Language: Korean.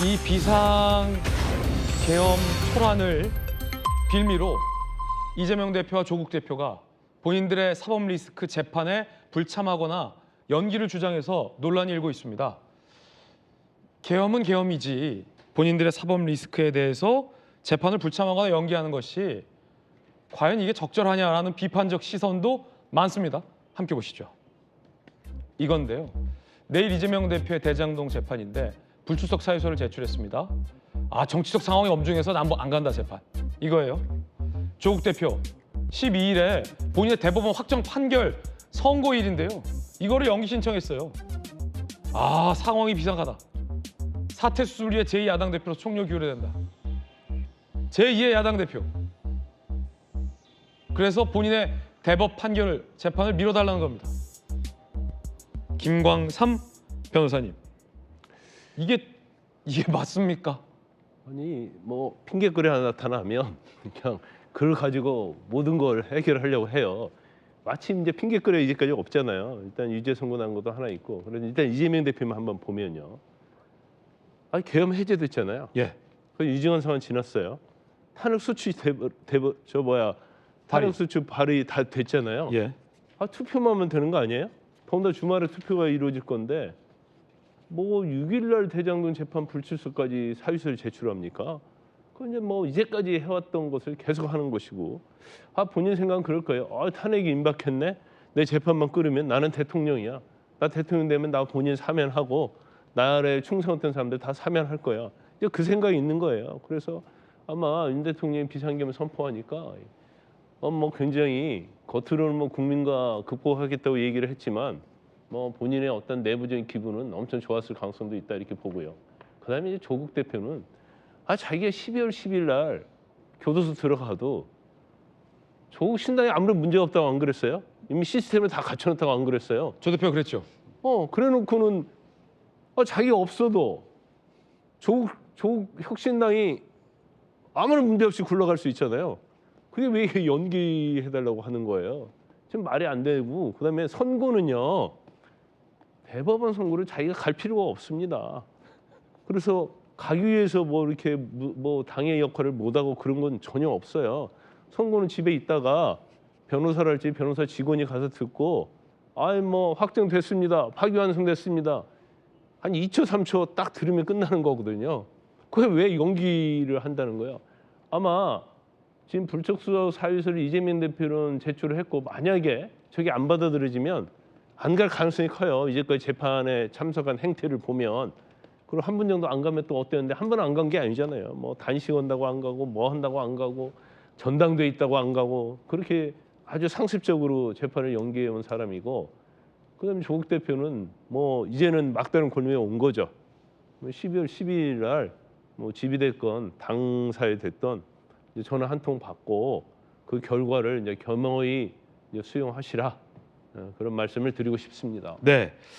이 비상 계엄 초란을 빌미로 이재명 대표와 조국 대표가 본인들의 사법 리스크 재판에 불참하거나 연기를 주장해서 논란이 일고 있습니다. 계엄은 계엄이지 본인들의 사법 리스크에 대해서 재판을 불참하거나 연기하는 것이 과연 이게 적절하냐라는 비판적 시선도 많습니다. 함께 보시죠. 이건데요. 내일 이재명 대표의 대장동 재판인데 불출석 사유서를 제출했습니다. 아 정치적 상황이 엄중해서 난 안 간다 재판 이거예요. 조국 대표 12일에 본인의 대법원 확정 판결 선고일인데요. 이거를 연기 신청했어요. 아 상황이 비상하다. 사퇴 수술 위해 제2야당 대표로 총력 기울여야 된다. 제2의 야당 대표. 그래서 본인의 대법 판결 재판을 미뤄달라는 겁니다. 김광삼 변호사님. 이게 이게 맞습니까? 아니 뭐 핑계거리 하나 나타나면 그냥 그걸 가지고 모든 걸 해결하려고 해요. 마침 이제 핑계거리 이제까지 없잖아요. 일단 유죄 선고난 것도 하나 있고. 그래서 일단 이재명 대표만 한번 보면요. 아니 계엄 해제됐잖아요. 예. 그 유증한 상황 지났어요. 탄핵 수치 대법 대법 저 뭐야 탄핵. 수치 발의 다 됐잖아요. 예. 아 투표만 하면 되는 거 아니에요? 더군다나 주말에 투표가 이루어질 건데 뭐 6일날 대장동 재판 불출석까지 사유서를 제출합니까? 그건 이제 뭐 이제까지 해왔던 것을 계속 하는 것이고 아 본인 생각은 그럴 거예요. 아 탄핵이 임박했네. 내 재판만 끌으면 나는 대통령이야. 나 대통령 되면 나 본인 사면하고 나라에 충성했던 사람들 다 사면할 거야. 이제 그 생각이 있는 거예요. 그래서 아마 윤 대통령이 비상계엄을 선포하니까 어, 뭐 굉장히 겉으로는 뭐 국민과 극복하겠다고 얘기를 했지만 뭐 본인의 어떤 내부적인 기분은 엄청 좋았을 가능성도 있다 이렇게 보고요. 그다음에 이제 조국 대표는 아 자기가 12월 10일 날 교도소 들어가도 조국 신당에 아무런 문제가 없다고 안 그랬어요? 이미 시스템을 다 갖춰놓다고 안 그랬어요? 조 대표 그랬죠. 어 그래놓고는 어, 자기가 없어도 조국 조국 혁신당이 아무런 문제 없이 굴러갈 수 있잖아요. 그게 왜 이렇게 연기해달라고 하는 거예요? 지금 말이 안 되고 그다음에 선거는요 대법원 선거를 자기가 갈 필요가 없습니다. 그래서 가기 위해서 뭐 이렇게 무- 뭐 당의 역할을 못하고 그런 건 전혀 없어요. 선거는 집에 있다가 변호사랄지 변호사 직원이 가서 듣고 아이 뭐 확정됐습니다. 파기환송됐습니다. 한 2초 3초 딱 들으면 끝나는 거거든요. 그게 왜 연기를 한다는 거예요? 아마 지금 불촉수소 사유서를 이재명 대표는 제출을 했고 만약에 저게 안 받아들여지면 안 갈 가능성이 커요. 이제까지 재판에 참석한 행태를 보면 그리고 한 분 정도 안 가면 또 어땠는데 한 번 안 간 게 아니잖아요. 뭐 단식 한다고 안 가고 뭐 한다고 안 가고 전당대 있다고 안 가고 그렇게 아주 상습적으로 재판을 연기해 온 사람이고 그다음에 조국 대표는 뭐 이제는 막다른 골목에 온 거죠. 뭐 12월 12일 날 뭐 집이 됐건 당사에 됐던 전화 한 통 받고 그 결과를 이제 겸허히 이제 수용하시라 어, 그런 말씀을 드리고 싶습니다. 네.